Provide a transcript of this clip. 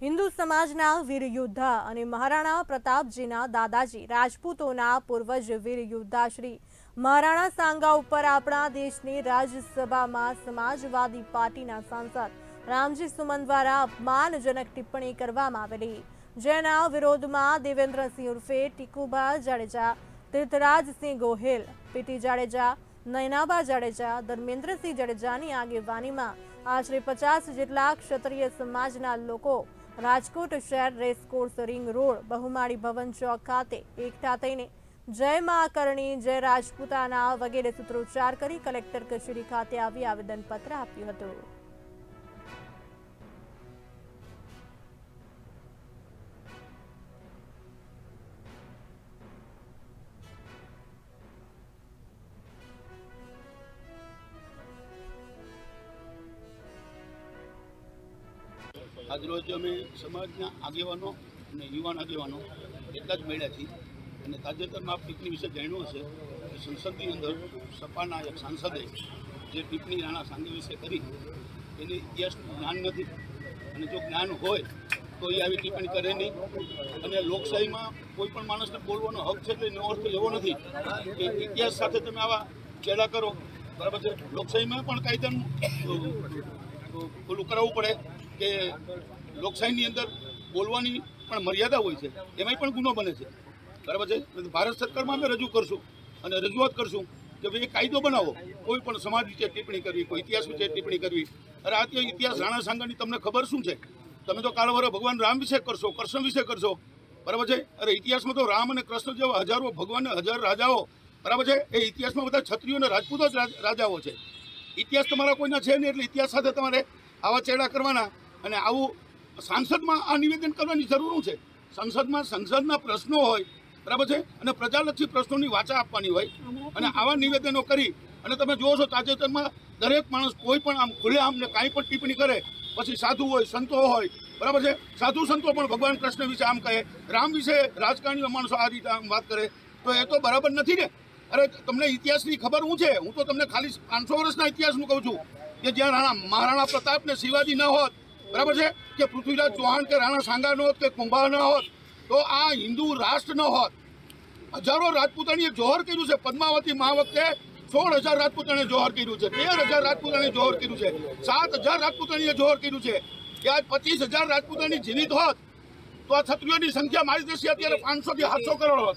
હિન્દુ સમાજના વીર યોદ્ધા અને મહારાણા પ્રતાપજીના દાદાજી, રાજપૂતોના પૂર્વજ વીર યોદ્ધા શ્રી મહારાણા સાંગા ઉપર આપણા દેશની રાજ્યસભામાં સમાજવાદી પાર્ટીના સાંસદ રામજી સુમન દ્વારા અપમાનજનક ટિપ્પણી કરવામાં આવેલી. જેના વિરોધમાં દેવેન્દ્રસિંહ ઉર્ફે ટીકુભા જાડેજા, તીર્થરાજસિંહ ગોહિલ, પીટી જાડેજા, નયનાબા જાડેજા, ધર્મેન્દ્રસિંહ જાડેજાની આગેવાનીમાં આશરે પચાસ જેટલા ક્ષત્રિય સમાજના લોકો રાજકોટ શહેર racecourse ring road, Bahumali Bhavan ચોક ખાતે એકઠા થઈને જય મા કરણી જય રાજપૂતાના વગેરે સૂત્રોચ્ચાર કરી કલેક્ટર કચેરી ખાતે આવી આવેદનપત્ર આપ્યું હતું. આજરોજ અમે સમાજના આગેવાનો અને યુવાન આગેવાનો એટલા જ મળ્યા છીએ. અને તાજેતરમાં આ ટિપ્પણી વિશે જાણ્યું હશે કે સંસદની અંદર સપાના એક સાંસદે જે ટિપ્પણી રાણા સાંગી વિશે કરી, એને ઇતિહાસનું જ્ઞાન નથી. અને જો જ્ઞાન હોય તો એ આવી ટિપ્પણી કરે નહીં. અને લોકશાહીમાં કોઈ પણ માણસને બોલવાનો હક છે એટલે એનો અર્થ એવો નથી કે ઇતિહાસ સાથે તમે આવા ચેડા કરો. બરાબર છે? લોકશાહીમાં પણ કાયદાનું પેલું કરાવવું પડે. કે લોકશાહીની અંદર બોલવાની પણ મર્યાદા હોય છે, એમાંય પણ ગુનો બને છે. બરાબર છે? ભારત સરકારમાં અમે રજૂ કરશું અને રજૂઆત કરશું કે ભાઈ કાયદો બનાવો. કોઈ પણ સમાજ વિશે ટિપ્પણી કરવી, કોઈ ઇતિહાસ વિશે ટિપ્પણી કરવી. અરે આ ઇતિહાસ રાણા સાંગાની તમને ખબર શું છે? તમે તો કાળવરે ભગવાન રામ વિશે કરશો, કૃષ્ણ વિશે કરશો. બરાબર છે? અરે ઇતિહાસમાં તો રામ અને કૃષ્ણ જેવા હજારો ભગવાન, હજાર રાજાઓ. બરાબર છે? એ ઇતિહાસમાં બધા ક્ષત્રિયો અને રાજપૂતો જ રાજ- રાજાઓ છે. ઇતિહાસ તમારા કોઈના છે નહીં, એટલે ઇતિહાસ સાથે તમારે આવા ચેડા કરવાના. અને આવું સાંસદમાં આ નિવેદન કરવાની જરૂર છે? સંસદમાં સંસદના પ્રશ્નો હોય, બરાબર છે? અને પ્રજાલક્ષી પ્રશ્નોની વાચા આપવાની હોય. અને આવા નિવેદનો કરી, અને તમે જુઓ છો તાજેતરમાં દરેક માણસ કોઈ પણ આમ ખુલ્લેઆમને કાંઈ પણ ટિપ્પણી કરે, પછી સાધુ હોય, સંતો હોય, બરાબર છે? સાધુ સંતો પણ ભગવાન કૃષ્ણ વિશે આમ કહે, રામ વિશે રાજકારણીઓ માણસો આ રીતે આમ વાત કરે, તો એ તો બરાબર નથી ને? અરે, તમને ઇતિહાસની ખબર હું છે? હું તો તમને ખાલી પાંચસો વર્ષના ઇતિહાસનું કહું છું કે જ્યાં રાણા મહારાણા પ્રતાપ ને શિવાજી ન હોત બરાબર છે? કે પૃથ્વીરાજ ચૌહાણ કે રાણા સાંગા ન હોત, કે કુંભા ન હોત, તો આ હિન્દુ રાષ્ટ્ર ન હોત. હજારો રાજપૂતાણીએ જોહર કર્યું છે. પદ્માવતી મા વખતે સોળ હજાર રાજપૂતાણે જોહર કર્યું છે. તેર હજાર રાજપૂતાણે જોહર કર્યું છે. સાત હજાર રાજપૂતાણીએ જોહર કર્યું છે. કે આજ પચીસ હજાર રાજપૂતાણી જીવિત હોત, તો આ ક્ષત્રિયોની સંખ્યા મારી દેશે. અત્યારે પાંચસો થી સાતસો કરોડ હોત.